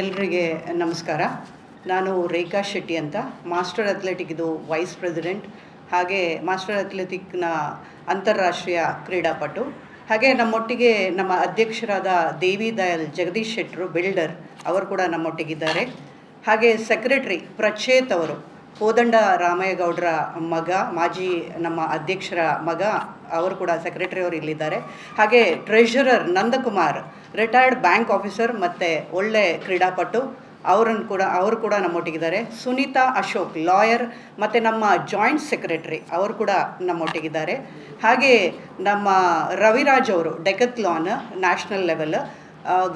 ಎಲ್ರಿಗೆ ನಮಸ್ಕಾರ. ನಾನು ರೇಖಾ ಶೆಟ್ಟಿ ಅಂತ. ಮಾಸ್ಟರ್ ಅಥ್ಲೆಟಿಕ್ ಇದು ವೈಸ್ ಪ್ರೆಸಿಡೆಂಟ್ ಹಾಗೆ ಮಾಸ್ಟರ್ ಅಥ್ಲೆಟಿಕ್ನ ಅಂತಾರಾಷ್ಟ್ರೀಯ ಕ್ರೀಡಾಪಟು. ಹಾಗೆ ನಮ್ಮೊಟ್ಟಿಗೆ ನಮ್ಮ ಅಧ್ಯಕ್ಷರಾದ ದೇವಿ ದಯಾಲ್ ಜಗದೀಶ್ ಶೆಟ್ಟರು, ಬಿಲ್ಡರ್ ಅವರು ಕೂಡ ನಮ್ಮೊಟ್ಟಿಗಿದ್ದಾರೆ. ಹಾಗೆ ಸೆಕ್ರೆಟ್ರಿ ಪ್ರಚೇತ್ ಅವರು ಕೋದಂಡ ರಾಮಯ್ಯಗೌಡರ ಮಗ, ಮಾಜಿ ನಮ್ಮ ಅಧ್ಯಕ್ಷರ ಮಗ ಅವರು ಕೂಡ ಸೆಕ್ರೆಟರಿ ಅವರು ಇಲ್ಲಿದ್ದಾರೆ. ಹಾಗೆ treasurer Nandakumar retired bank officer ಮತ್ತು ಒಳ್ಳೆ ಕ್ರೀಡಾಪಟು. ಅವರನ್ನು ಕೂಡ, ಅವರು ಕೂಡ ನಮ್ಮೊಟ್ಟಿಗಿದ್ದಾರೆ. ಸುನೀತಾ ಅಶೋಕ್ ಲಾಯರ್ ಮತ್ತು ನಮ್ಮ ಜಾಯಿಂಟ್ ಸೆಕ್ರೆಟರಿ ಅವರು ಕೂಡ ನಮ್ಮೊಟ್ಟಿಗಿದ್ದಾರೆ. ಹಾಗೆ ನಮ್ಮ ರವಿರಾಜ್ ಅವರು ಡೆಕತ್ಲಾನ್ ನ್ಯಾಷನಲ್ ಲೆವೆಲ್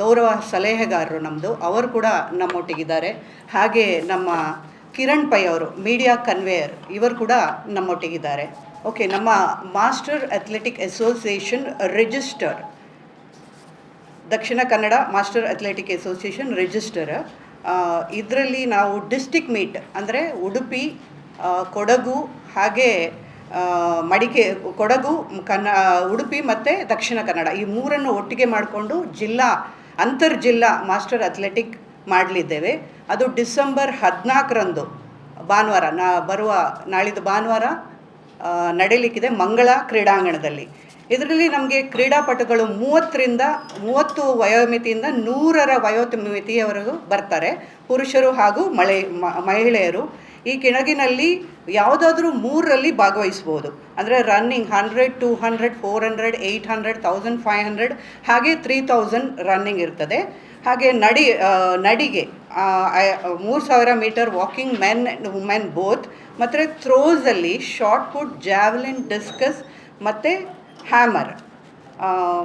ಗೌರವ ಸಲಹೆಗಾರರು ನಮ್ಮದು ಅವರು ಕೂಡ ನಮ್ಮೊಟ್ಟಿಗಿದ್ದಾರೆ. ಹಾಗೆ ನಮ್ಮ ಕಿರಣ್ ಪೈ ಅವರು ಮೀಡಿಯಾ ಕನ್ವೇಯರ್ ಇವರು ಕೂಡ ನಮ್ಮೊಟ್ಟಿಗಿದ್ದಾರೆ. ಓಕೆ ನಮ್ಮ master athletic association register Dakshina Kannada master athletic association register. ಇದರಲ್ಲಿ ನಾವು ಡಿಸ್ಟಿಕ್ ಮೀಟ್ ಅಂದರೆ ಉಡುಪಿ ಕೊಡಗು ಹಾಗೆ ಮಡಿಕೆ, ಕೊಡಗು, ಕನ್ನ, ಉಡುಪಿ ಮತ್ತು ದಕ್ಷಿಣ ಕನ್ನಡ ಈ ಮೂರನ್ನು ಒಟ್ಟಿಗೆ ಮಾಡಿಕೊಂಡು ಜಿಲ್ಲಾ ಅಂತರ್ ಜಿಲ್ಲಾ ಮಾಸ್ಟರ್ ಅಥ್ಲೆಟಿಕ್ ಮಾಡಲಿದ್ದೇವೆ. ಅದು ಡಿಸೆಂಬರ್ ಹದಿನಾಲ್ಕರಂದು ಭಾನುವಾರ, ನಾ, ಬರುವ ನಾಳಿದ್ದು ಭಾನುವಾರ ನಡೀಲಿಕ್ಕಿದೆ ಮಂಗಳ ಕ್ರೀಡಾಂಗಣದಲ್ಲಿ. ಇದರಲ್ಲಿ ನಮಗೆ ಕ್ರೀಡಾಪಟುಗಳು ಮೂವತ್ತರಿಂದ ಮೂವತ್ತು ವಯೋಮಿತಿಯಿಂದ ನೂರರ ವಯೋಮಿತಿಯವರೆಗೂ ಬರ್ತಾರೆ. ಪುರುಷರು ಹಾಗೂ ಮಳೆ ಮಹಿಳೆಯರು. ಈ ಕೆಳಗಿನಲ್ಲಿ ಯಾವುದಾದ್ರೂ ಮೂರರಲ್ಲಿ ಭಾಗವಹಿಸ್ಬೋದು. ಅಂದರೆ running hundred two hundred four hundred eight hundred thousand five hundred ಹಾಗೆ ತ್ರೀ ತೌಸಂಡ್ ರನ್ನಿಂಗ್ ಇರ್ತದೆ. ಹಾಗೆ ನಡಿ ನಡಿಗೆ ಮೂರು ಸಾವಿರ metre walking men women both ಮತ್ತು ಥ್ರೋಸಲ್ಲಿ ಶಾರ್ಟ್ ಪುಟ್ ಜಾವ್ಲಿನ್ ಡಿಸ್ಕಸ್ ಮತ್ತು ಹ್ಯಾಮರ್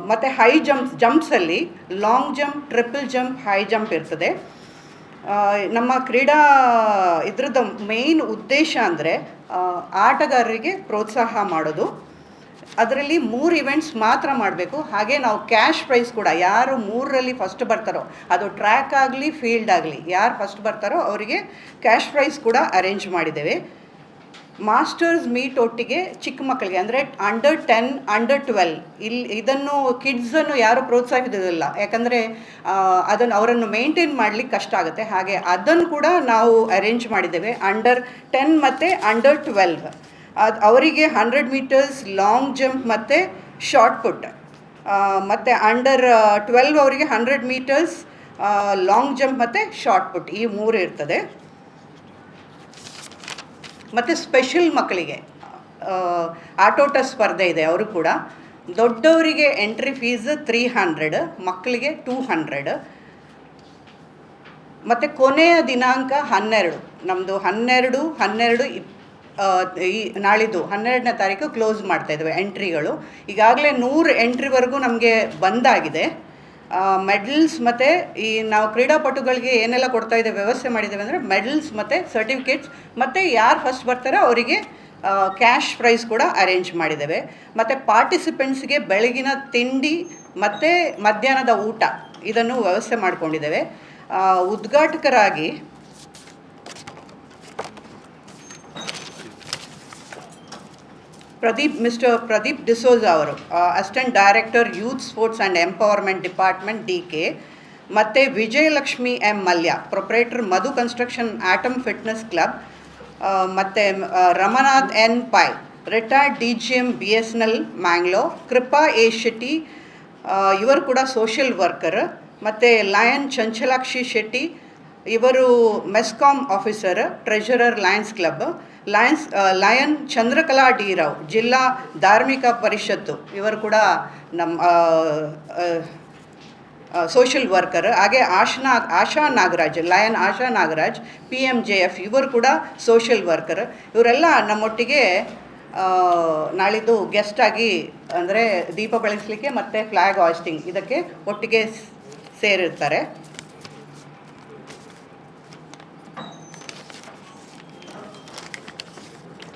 ಮತ್ತು high jumps ಜಂಪ್ಸಲ್ಲಿ long jump triple jump high jump ಇರ್ತದೆ. ನಮ್ಮ ಕ್ರೀಡಾ ಇದ್ರದ್ದು ಮೇನ್ ಉದ್ದೇಶ ಅಂದರೆ ಆಟಗಾರರಿಗೆ ಪ್ರೋತ್ಸಾಹ ಮಾಡೋದು. ಅದರಲ್ಲಿ ಮೂರು ಇವೆಂಟ್ಸ್ ಮಾತ್ರ ಮಾಡಬೇಕು. ಹಾಗೆ ನಾವು ಕ್ಯಾಶ್ ಪ್ರೈಸ್ ಕೂಡ, ಯಾರು ಮೂರರಲ್ಲಿ ಫಸ್ಟ್ ಬರ್ತಾರೋ, ಅದು ಟ್ರ್ಯಾಕ್ ಆಗಲಿ ಫೀಲ್ಡ್ ಆಗಲಿ, ಯಾರು ಫಸ್ಟ್ ಬರ್ತಾರೋ, ಅವರಿಗೆ ಕ್ಯಾಶ್ ಪ್ರೈಸ್ ಕೂಡ ಅರೇಂಜ್ ಮಾಡಿದ್ದೇವೆ. ಮಾಸ್ಟರ್ಸ್ ಮೀಟ್ ಒಟ್ಟಿಗೆ ಚಿಕ್ಕ ಮಕ್ಕಳಿಗೆ, ಅಂದರೆ ಅಂಡರ್ ಟೆನ್ ಅಂಡರ್ ಟ್ವೆಲ್ ಇಲ್ಲಿ ಇದನ್ನು ಕಿಡ್ಸನ್ನು ಯಾರು ಪ್ರೋತ್ಸಾಹಿಸೋದಿಲ್ಲ. ಯಾಕಂದರೆ ಅದನ್ನು ಅವರನ್ನು ಮೇಂಟೈನ್ ಮಾಡಲಿಕ್ಕೆ ಕಷ್ಟ ಆಗುತ್ತೆ. ಹಾಗೆ ಅದನ್ನು ಕೂಡ ನಾವು ಅರೇಂಜ್ ಮಾಡಿದ್ದೇವೆ. ಅಂಡರ್ ಟೆನ್ ಮತ್ತು ಅಂಡರ್ ಟ್ವೆಲ್ವ್ ಅದು, ಅವರಿಗೆ ಹಂಡ್ರೆಡ್ ಮೀಟರ್ಸ್ ಲಾಂಗ್ ಜಂಪ್ ಮತ್ತು ಶಾರ್ಟ್ ಪುಟ್ ಮತ್ತು ಅಂಡರ್ ಟ್ವೆಲ್ವ್ ಅವರಿಗೆ ಹಂಡ್ರೆಡ್ ಮೀಟರ್ಸ್ ಲಾಂಗ್ ಜಂಪ್ ಮತ್ತು ಶಾರ್ಟ್ ಪುಟ್ ಈ ಮೂರು ಇರ್ತದೆ. ಮತ್ತು ಸ್ಪೆಷಲ್ ಮಕ್ಕಳಿಗೆ. ಆಟೋಟ ಸ್ಪರ್ಧೆ ಇದೆ ಅವರು ಕೂಡ. ದೊಡ್ಡವರಿಗೆ ಎಂಟ್ರಿ ಫೀಸ್ ತ್ರೀ ಹಂಡ್ರೆಡ್ ಮಕ್ಕಳಿಗೆ ಟೂ ಹಂಡ್ರೆಡ್ ಮತ್ತು ಕೊನೆಯ ದಿನಾಂಕ ಹನ್ನೆರಡು. ನಮ್ಮದು ಹನ್ನೆರಡು ಹನ್ನೆರಡು ಇಪ್ ಈ ನಾಳಿದ್ದು ಹನ್ನೆರಡನೇ ತಾರೀಕು ಕ್ಲೋಸ್ ಮಾಡ್ತಾ ಇದ್ದೇವೆ ಎಂಟ್ರಿಗಳು ಈಗಾಗಲೇ ನೂರು ಎಂಟ್ರಿವರೆಗೂ ನಮಗೆ ಬಂದಾಗಿದೆ. ಮೆಡಲ್ಸ್ ಮತ್ತು ಈ ನಾವು ಕ್ರೀಡಾಪಟುಗಳಿಗೆ ಏನೆಲ್ಲ ಕೊಡ್ತಾ ಇದ್ದೇವೆ, ವ್ಯವಸ್ಥೆ ಮಾಡಿದ್ದೇವೆ ಅಂದರೆ ಮೆಡಲ್ಸ್ ಮತ್ತು ಸರ್ಟಿಫಿಕೇಟ್ಸ್ ಮತ್ತು ಯಾರು ಫಸ್ಟ್ ಬರ್ತಾರೋ ಅವರಿಗೆ ಕ್ಯಾಶ್ ಪ್ರೈಸ್ ಕೂಡ ಅರೇಂಜ್ ಮಾಡಿದ್ದೇವೆ. ಮತ್ತು ಪಾರ್ಟಿಸಿಪೆಂಟ್ಸ್ಗೆ ಬೆಳಗಿನ ತಿಂಡಿ ಮತ್ತು ಮಧ್ಯಾಹ್ನದ ಊಟ ಇದನ್ನು ವ್ಯವಸ್ಥೆ ಮಾಡಿಕೊಂಡಿದ್ದೇವೆ. ಉದ್ಘಾಟಕರಾಗಿ ಪ್ರದೀಪ್ ಮಿಸ್ಟರ್ ಪ್ರದೀಪ್ ಡಿಸೋಜಾ ಅವರು assistant director youth sports and empowerment department D K ಮತ್ತು Vijayalakshmi M Mallya proprietor Madhu construction Atom fitness club ಮತ್ತು Ramanath N Pai retired D G M B S N L Mangalore Krupa A Shetty ಇವರು ಕೂಡ social worker ಮತ್ತು lion Chanchalakshi Shetty ಇವರು MESCOM officer treasurer lions club lions lion Chandrakala D Rao, ಜಿಲ್ಲಾ ಧಾರ್ಮಿಕ ಪರಿಷತ್ತು. ಇವರು ಕೂಡ ನಮ್ಮ ಸೋಷಿಯಲ್ ವರ್ಕರ್ ಹಾಗೆ ಆಶನಾ, Asha Nagaraj, lion Asha Nagaraj P M J F ಇವರು ಕೂಡ ಸೋಷಿಯಲ್ ವರ್ಕರ್ ಇವರೆಲ್ಲ ನಮ್ಮೊಟ್ಟಿಗೆ ನಾಳಿದ್ದು ಗೆಸ್ಟಾಗಿ ಅಂದರೆ ದೀಪ ಬೆಳೆಸಲಿಕ್ಕೆ ಮತ್ತು ಫ್ಲ್ಯಾಗ್ ಹಾಸ್ಟಿಂಗ್ ಇದಕ್ಕೆ ಒಟ್ಟಿಗೆ ಸೇರಿರ್ತಾರೆ.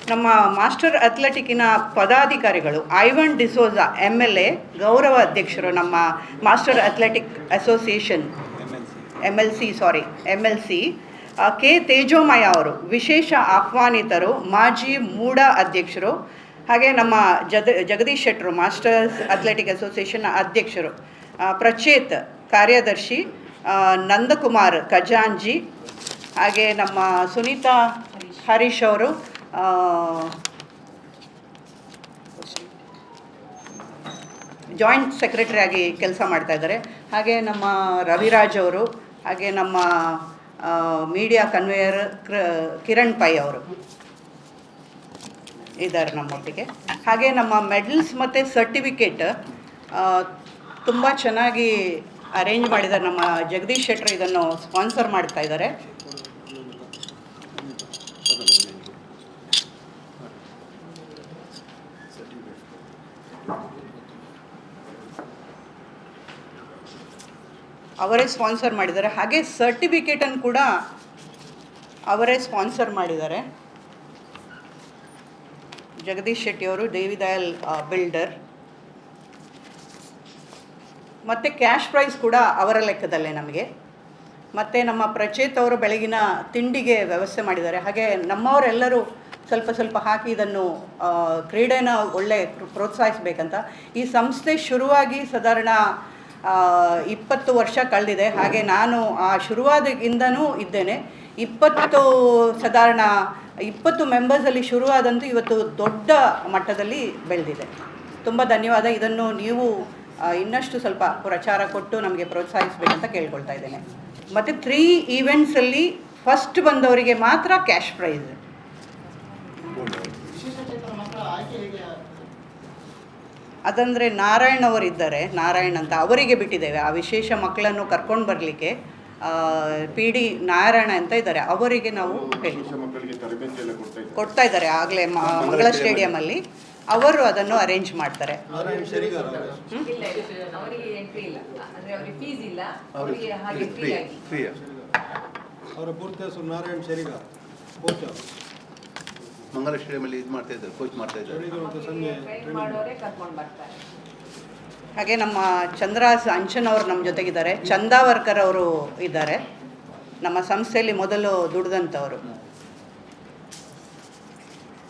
ನಮ್ಮ ಮಾಸ್ಟರ್ ಅಥ್ಲೆಟಿಕ್ಕಿನ ಪದಾಧಿಕಾರಿಗಳು Ivan D'Souza M L A ಗೌರವ ಅಧ್ಯಕ್ಷರು ನಮ್ಮ master athletic association M L C sorry M L C K Tejomaya ಅವರು, ವಿಶೇಷ ಆಹ್ವಾನಿತರು, ಮಾಜಿ ಮೂಡ ಅಧ್ಯಕ್ಷರು, ಹಾಗೆ ನಮ್ಮ ಜಗ ಜಗದೀಶ್ ಶೆಟ್ಟರು, ಮಾಸ್ಟರ್ಸ್ ಅಥ್ಲೆಟಿಕ್ ಅಸೋಸಿಯೇಷನ್ ಅಧ್ಯಕ್ಷರು ಪ್ರಚೇತ್ ಕಾರ್ಯದರ್ಶಿ ನಂದಕುಮಾರ್ ಖಜಾಂಜಿ, ಹಾಗೆ ನಮ್ಮ ಸುನೀತಾ ಹರೀಶ್ ಅವರು ಜಾಯಿಂಟ್ ಸೆಕ್ರೆಟರಿ ಆಗಿ ಕೆಲಸ ಮಾಡ್ತಾ ಇದ್ದಾರೆ. ಹಾಗೆ ನಮ್ಮ ರವಿರಾಜ್ ಅವರು, ಹಾಗೆ ನಮ್ಮ ಮೀಡಿಯಾ ಕನ್ವೇಯರ್ ಕಿರಣ್ ಪೈ ಅವರು ಇದ್ದಾರೆ ನಮ್ಮೊಟ್ಟಿಗೆ. ಹಾಗೆ ನಮ್ಮ ಮೆಡಲ್ಸ್ ಮತ್ತು ಸರ್ಟಿಫಿಕೇಟ್ ತುಂಬ ಚೆನ್ನಾಗಿ ಅರೇಂಜ್ ಮಾಡಿದ್ದಾರೆ. ನಮ್ಮ ಜಗದೀಶ್ ಶೆಟ್ಟರ್ ಇದನ್ನು ಸ್ಪಾನ್ಸರ್ ಮಾಡ್ತಾ ಇದ್ದಾರೆ. ಅವರೇ ಸ್ಪಾನ್ಸರ್ ಮಾಡಿದ್ದಾರೆ. ಹಾಗೆ ಸರ್ಟಿಫಿಕೇಟನ್ನು ಕೂಡ ಅವರೇ ಸ್ಪಾನ್ಸರ್ ಮಾಡಿದ್ದಾರೆ. ಜಗದೀಶ್ ಶೆಟ್ಟಿ ಅವರು ದೇವಿದಯಾಲ್ ಬಿಲ್ಡರ್. ಮತ್ತು ಕ್ಯಾಶ್ ಪ್ರೈಸ್ ಕೂಡ ಅವರ ಲೆಕ್ಕದಲ್ಲೇ ನಮಗೆ. ಮತ್ತು ನಮ್ಮ ಪ್ರಚೇತ್ ಅವರು ಬೆಳಗಿನ ತಿಂಡಿಗೆ ವ್ಯವಸ್ಥೆ ಮಾಡಿದ್ದಾರೆ. ಹಾಗೆ ನಮ್ಮವರೆಲ್ಲರೂ ಸ್ವಲ್ಪ ಸ್ವಲ್ಪ ಹಾಕಿ ಇದನ್ನು ಕ್ರೀಡೆನ ಒಳ್ಳೆ ಪ್ರೋತ್ಸಾಹಿಸ್ಬೇಕಂತ. ಈ ಸಂಸ್ಥೆ ಶುರುವಾಗಿ ಸಾಧಾರಣ ಇಪ್ಪತ್ತು ವರ್ಷ ಕಳೆದಿದೆ. ಹಾಗೆ ನಾನು, ಆ ಶುರುವಾದಿಂದನೂ ಇದ್ದೇನೆ. ಇಪ್ಪತ್ತು ಸಾಧಾರಣ, ಇಪ್ಪತ್ತು ಮೆಂಬರ್ಸಲ್ಲಿ ಶುರುವಾದಂತೂ ಇವತ್ತು ದೊಡ್ಡ ಮಟ್ಟದಲ್ಲಿ ಬೆಳೆದಿದೆ. ತುಂಬ ಧನ್ಯವಾದ. ಇದನ್ನು ನೀವು ಇನ್ನಷ್ಟು ಸ್ವಲ್ಪ ಪ್ರಚಾರ ಕೊಟ್ಟು ನಮಗೆ ಪ್ರೋತ್ಸಾಹಿಸಬೇಕಂತ ಕೇಳ್ಕೊಳ್ತಾ ಇದ್ದೇನೆ. ಮತ್ತು ತ್ರೀ ಈವೆಂಟ್ಸಲ್ಲಿ ಫಸ್ಟ್ ಬಂದವರಿಗೆ ಮಾತ್ರ ಕ್ಯಾಶ್ ಪ್ರೈಸ್ ಅದಂದರೆ ನಾರಾಯಣ್ ಅವರಿದ್ದಾರೆ ನಾರಾಯಣ್ ಅಂತ ಅವರಿಗೆ ಬಿಟ್ಟಿದ್ದೇವೆ. ಆ ವಿಶೇಷ ಮಕ್ಕಳನ್ನು ಕರ್ಕೊಂಡು ಬರಲಿಕ್ಕೆ ಪಿ ಡಿ ನಾರಾಯಣ ಅಂತ ಇದ್ದಾರೆ. ಅವರಿಗೆ ನಾವು ಕೊಡ್ತಾ ಇದ್ದಾರೆ. ಕೊಡ್ತಾ ಇದ್ದಾರೆ. ಆಗಲೇ ಮಂಗಳ ಸ್ಟೇಡಿಯಮಲ್ಲಿ. ಅವರು ಅದನ್ನು ಅರೇಂಜ್ ಮಾಡ್ತಾರೆ. ನಾರಾಯಣ್ ಶೆರಿಗಾರ್ ಇಲ್ಲ ಇಲ್ಲ ಅವರಿಗೆ ಎಂಟ್ರಿ ಇಲ್ಲ. ಅಂದ್ರೆ ಅವರಿಗೆ ಫೀಸ್ ಇಲ್ಲ. ಅವರಿಗೆ ಹಾಗೆ ಫ್ರೀ ಫ್ರೀ ಅವರ ಪೂರ್ತಿ ಹೆಸರು ನಾರಾಯಣ್ ಶೆರಿಗಾರ್ ಕೋಚ್ ಅವರು. ಮಂಗಲ ಸ್ಟೇಡಿಯಮಲ್ಲಿ ಇದು ಮಾಡ್ತಾ ಇದ್ದಾರೆ ಕೋಚ್ ಮಾಡ್ತಾ ಇದ್ದಾರೆ. ಬೆಳಿಗ್ಗೆ ಮತ್ತು ಸಂಜೆ ಟ್ರೈನ್ ಮಾಡೋರೇ ಕರ್ಕೊಂಡು ಬರ್ತಾರೆ. ಹಾಗೆ ನಮ್ಮ ಚಂದ್ರಾಸ್ ಅಂಚನ್ ಅವರು ನಮ್ಮ ಜೊತೆಗಿದ್ದಾರೆ. ಚಂದಾವರ್ಕರ್ ಅವರು ಇದ್ದಾರೆ. ನಮ್ಮ ಸಂಸ್ಥೆಯಲ್ಲಿ ಮೊದಲು ದುಡ್ದಂಥವರು.